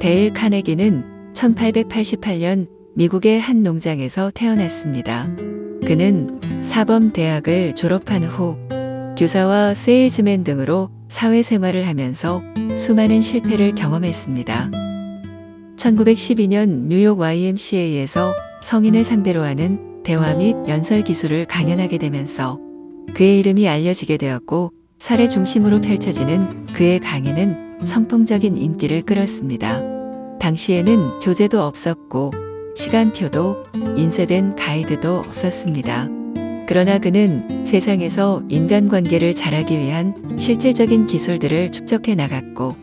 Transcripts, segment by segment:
데일 카네기는 1888년 미국의 한 농장에서 태어났습니다. 그는 사범 대학을 졸업한 후 교사와 세일즈맨 등으로 사회생활을 하면서 수많은 실패를 경험했습니다. 1912년 뉴욕 YMCA에서 성인을 상대로 하는 대화 및 연설 기술을 강연하게 되면서 그의 이름이 알려지게 되었고 사례 중심으로 펼쳐지는 그의 강의는 선풍적인 인기를 끌었습니다. 당시에는 교재도 없었고 시간표도 인쇄된 가이드도 없었습니다. 그러나 그는 세상에서 인간관계를 잘하기 위한 실질적인 기술들을 축적해 나갔고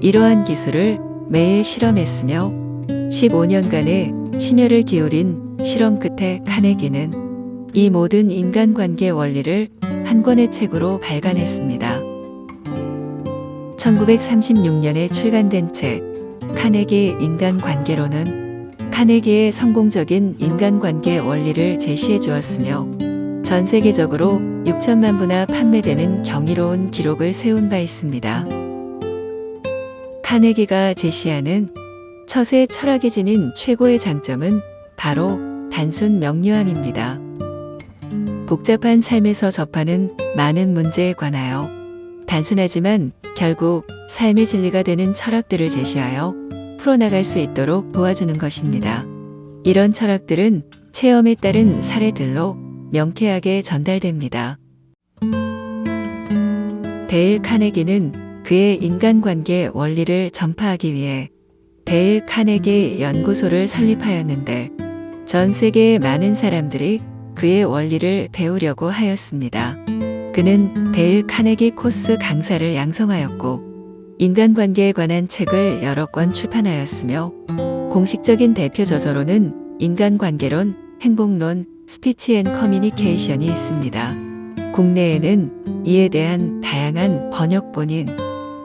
이러한 기술을 매일 실험했으며 15년간의 심혈을 기울인 실험 끝에 카네기는 이 모든 인간관계 원리를 한 권의 책으로 발간했습니다. 1936년에 출간된 책 카네기 인간관계론은 카네기의 성공적인 인간관계 원리를 제시해 주었으며 전 세계적으로 6천만 부나 판매되는 경이로운 기록을 세운 바 있습니다. 카네기가 제시하는 처세 철학이 지닌 최고의 장점은 바로 단순 명료함입니다. 복잡한 삶에서 접하는 많은 문제에 관하여 단순하지만 결국 삶의 진리가 되는 철학들을 제시하여 풀어나갈 수 있도록 도와주는 것입니다. 이런 철학들은 체험에 따른 사례들로 명쾌하게 전달됩니다. 데일 카네기는 그의 인간관계 원리를 전파하기 위해 데일 카네기 연구소를 설립하였는데 전 세계의 많은 사람들이 그의 원리를 배우려고 하였습니다. 그는 데일 카네기 코스 강사를 양성하였고 인간관계에 관한 책을 여러 권 출판하였으며 공식적인 대표 저서로는 인간관계론, 행복론, 스피치 앤 커뮤니케이션이 있습니다. 국내에는 이에 대한 다양한 번역본인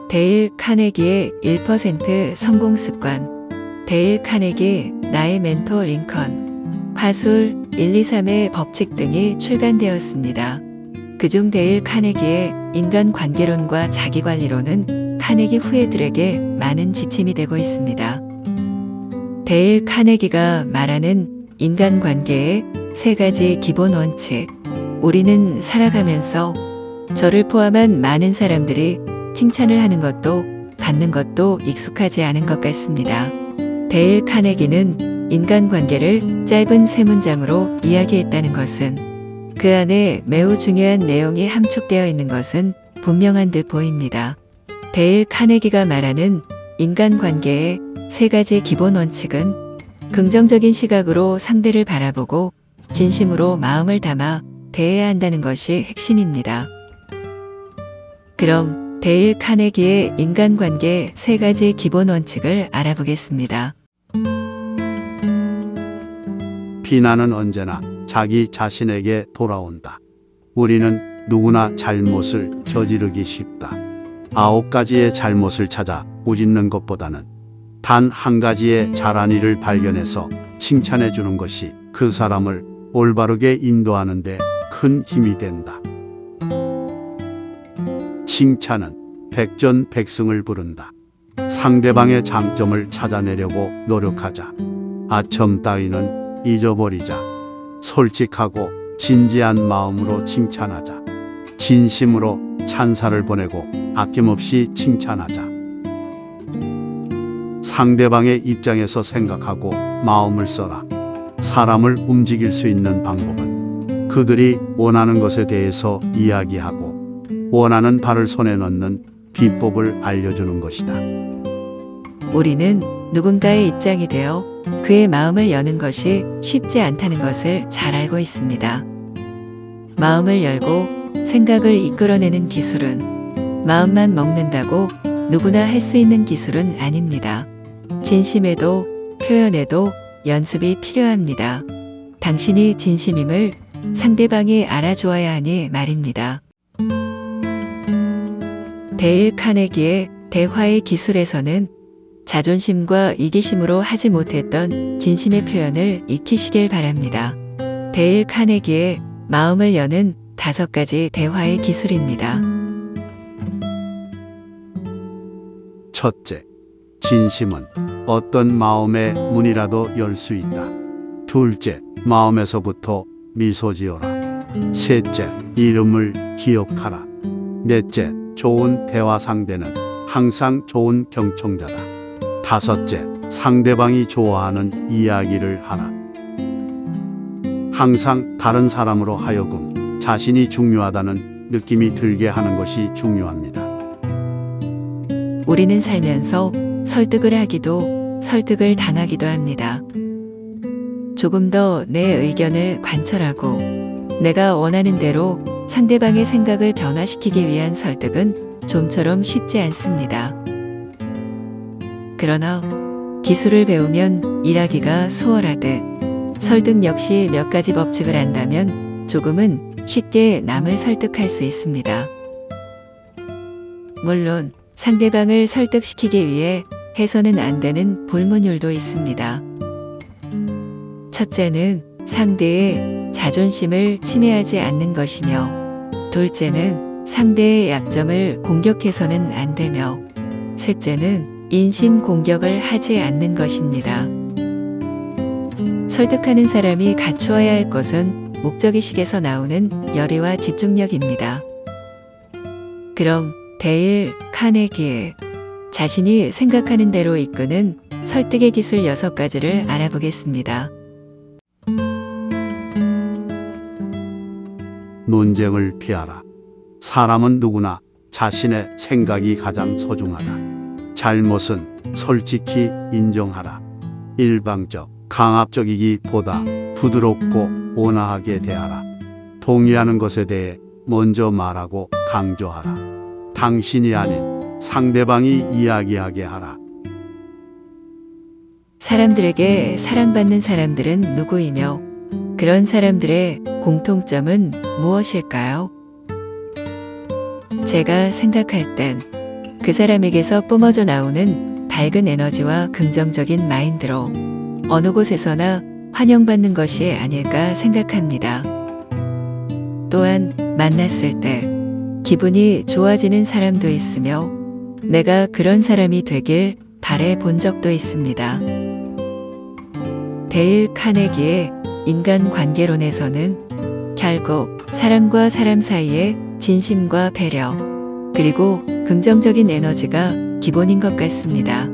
데일 카네기의 1% 성공 습관, 데일 카네기 나의 멘토 링컨, 화술 123의 법칙 등이 출간되었습니다. 그중 데일 카네기의 인간 관계론과 자기관리론은 카네기 후예들에게 많은 지침이 되고 있습니다. 데일 카네기가 말하는 인간 관계의 세 가지 기본 원칙. 우리는 살아가면서 저를 포함한 많은 사람들이 칭찬을 하는 것도 받는 것도 익숙하지 않은 것 같습니다. 데일 카네기는 인간관계를 짧은 세 문장으로 이야기했다는 것은 그 안에 매우 중요한 내용이 함축되어 있는 것은 분명한 듯 보입니다. 데일 카네기가 말하는 인간관계의 세 가지 기본 원칙은 긍정적인 시각으로 상대를 바라보고 진심으로 마음을 담아 대해야 한다는 것이 핵심입니다. 그럼 데일 카네기의 인간관계 세 가지 기본 원칙을 알아보겠습니다. 비난은 언제나 자기 자신에게 돌아온다. 우리는 누구나 잘못을 저지르기 쉽다. 아홉 가지의 잘못을 찾아 꾸짖는 것보다는 단 한 가지의 잘한 일을 발견해서 칭찬해 주는 것이 그 사람을 올바르게 인도하는 데 큰 힘이 된다. 칭찬은 백전백승을 부른다. 상대방의 장점을 찾아내려고 노력하자. 아첨 따위는 잊어버리자. 솔직하고 진지한 마음으로 칭찬하자. 진심으로 찬사를 보내고 아낌없이 칭찬하자. 상대방의 입장에서 생각하고 마음을 써라. 사람을 움직일 수 있는 방법은 그들이 원하는 것에 대해서 이야기하고 원하는 발을 손에 넣는 비법을 알려주는 것이다. 우리는 누군가의 입장이 되어 그의 마음을 여는 것이 쉽지 않다는 것을 잘 알고 있습니다. 마음을 열고 생각을 이끌어내는 기술은 마음만 먹는다고 누구나 할 수 있는 기술은 아닙니다. 진심에도 표현에도 연습이 필요합니다. 당신이 진심임을 상대방이 알아주어야 하니 말입니다. 데일 카네기의 대화의 기술에서는 자존심과 이기심으로 하지 못했던 진심의 표현을 익히시길 바랍니다. 데일 카네기의 마음을 여는 다섯 가지 대화의 기술입니다. 첫째, 진심은 어떤 마음의 문이라도 열 수 있다. 둘째, 마음에서부터 미소 지어라. 셋째, 이름을 기억하라. 넷째, 좋은 대화 상대는 항상 좋은 경청자다. 다섯째, 상대방이 좋아하는 이야기를 하라. 항상 다른 사람으로 하여금 자신이 중요하다는 느낌이 들게 하는 것이 중요합니다. 우리는 살면서 설득을 하기도 설득을 당하기도 합니다. 조금 더 내 의견을 관철하고 내가 원하는 대로 상대방의 생각을 변화시키기 위한 설득은 좀처럼 쉽지 않습니다. 그러나 기술을 배우면 일하기가 수월하듯 설득 역시 몇 가지 법칙을 안다면 조금은 쉽게 남을 설득할 수 있습니다. 물론 상대방을 설득시키기 위해 해서는 안 되는 불문율도 있습니다. 첫째는 상대의 자존심을 침해하지 않는 것이며, 둘째는 상대의 약점을 공격해서는 안 되며, 셋째는 인신 공격을 하지 않는 것입니다. 설득하는 사람이 갖추어야 할 것은 목적의식에서 나오는 열의와 집중력입니다. 그럼 데일 카네기 자신이 생각하는 대로 이끄는 설득의 기술 6가지를 알아보겠습니다. 논쟁을 피하라. 사람은 누구나 자신의 생각이 가장 소중하다. 잘못은 솔직히 인정하라. 일방적, 강압적이기보다 부드럽고 온화하게 대하라. 동의하는 것에 대해 먼저 말하고 강조하라. 당신이 아닌 상대방이 이야기하게 하라. 사람들에게 사랑받는 사람들은 누구이며 그런 사람들의 공통점은 무엇일까요? 제가 생각할 땐 그 사람에게서 뿜어져 나오는 밝은 에너지와 긍정적인 마인드로 어느 곳에서나 환영받는 것이 아닐까 생각합니다. 또한 만났을 때 기분이 좋아지는 사람도 있으며 내가 그런 사람이 되길 바래 본 적도 있습니다. 데일 카네기의 인간 관계론에서는 결국 사람과 사람 사이의 진심과 배려, 그리고 긍정적인 에너지가 기본인 것 같습니다.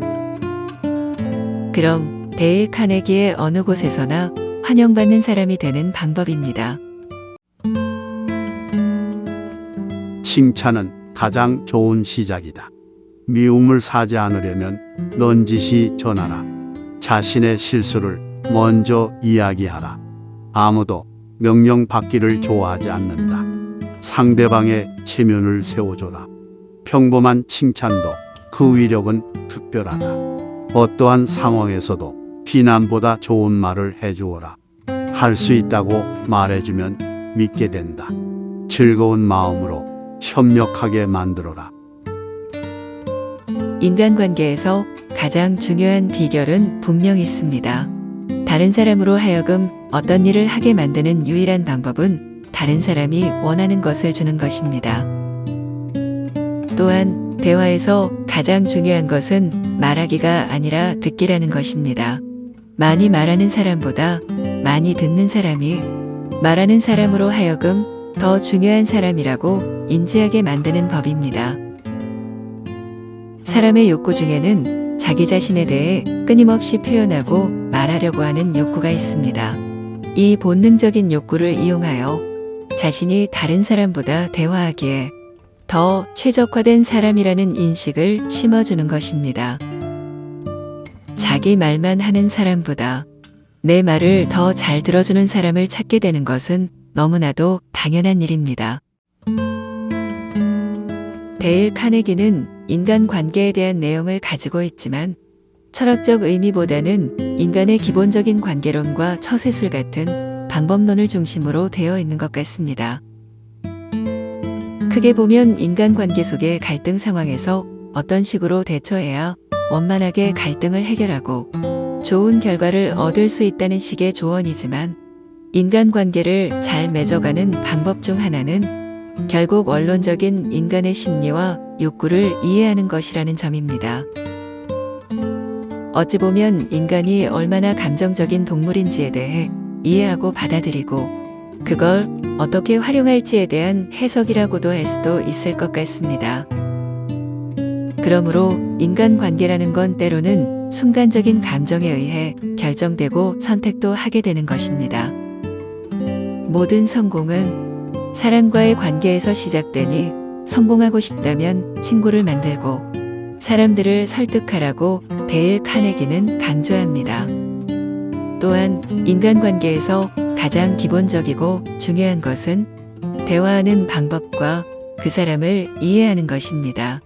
그럼 데일 카네기의 어느 곳에서나 환영받는 사람이 되는 방법입니다. 칭찬은 가장 좋은 시작이다. 미움을 사지 않으려면 넌지시 전하라. 자신의 실수를 먼저 이야기하라. 아무도 명령받기를 좋아하지 않는다. 상대방의 체면을 세워줘라. 평범한 칭찬도 그 위력은 특별하다. 어떠한 상황에서도 비난보다 좋은 말을 해주어라. 할 수 있다고 말해주면 믿게 된다. 즐거운 마음으로 협력하게 만들어라. 인간관계에서 가장 중요한 비결은 분명히 있습니다. 다른 사람으로 하여금 어떤 일을 하게 만드는 유일한 방법은 다른 사람이 원하는 것을 주는 것입니다. 또한 대화에서 가장 중요한 것은 말하기가 아니라 듣기라는 것입니다. 많이 말하는 사람보다 많이 듣는 사람이 말하는 사람으로 하여금 더 중요한 사람이라고 인지하게 만드는 법입니다. 사람의 욕구 중에는 자기 자신에 대해 끊임없이 표현하고 말하려고 하는 욕구가 있습니다. 이 본능적인 욕구를 이용하여 자신이 다른 사람보다 대화하기에 더 최적화된 사람이라는 인식을 심어주는 것입니다. 자기 말만 하는 사람보다 내 말을 더 잘 들어주는 사람을 찾게 되는 것은 너무나도 당연한 일입니다. 데일 카네기는 인간 관계에 대한 내용을 가지고 있지만 철학적 의미보다는 인간의 기본적인 관계론과 처세술 같은 방법론을 중심으로 되어 있는 것 같습니다. 크게 보면 인간 관계 속의 갈등 상황에서 어떤 식으로 대처해야 원만하게 갈등을 해결하고 좋은 결과를 얻을 수 있다는 식의 조언이지만 인간관계를 잘 맺어가는 방법 중 하나는 결국 원론적인 인간의 심리와 욕구를 이해하는 것이라는 점입니다. 어찌 보면 인간이 얼마나 감정적인 동물인지에 대해 이해하고 받아들이고 그걸 어떻게 활용할지에 대한 해석이라고도 할 수도 있을 것 같습니다. 그러므로 인간 관계라는 건 때로는 순간적인 감정에 의해 결정되고 선택도 하게 되는 것입니다. 모든 성공은 사람과의 관계에서 시작되니 성공하고 싶다면 친구를 만들고 사람들을 설득하라고 데일 카네기는 강조합니다. 또한 인간관계에서 가장 기본적이고 중요한 것은 대화하는 방법과 그 사람을 이해하는 것입니다.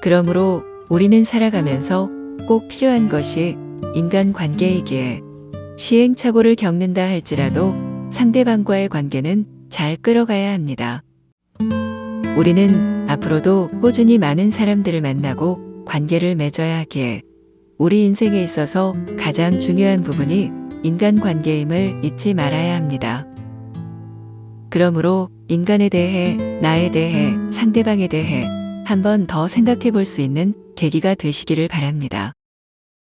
그러므로 우리는 살아가면서 꼭 필요한 것이 인간 관계이기에 시행착오를 겪는다 할지라도 상대방과의 관계는 잘 끌어가야 합니다. 우리는 앞으로도 꾸준히 많은 사람들을 만나고 관계를 맺어야 하기에 우리 인생에 있어서 가장 중요한 부분이 인간관계임을 잊지 말아야 합니다. 그러므로 인간에 대해, 나에 대해, 상대방에 대해 한 번 더 생각해 볼 수 있는 계기가 되시기를 바랍니다.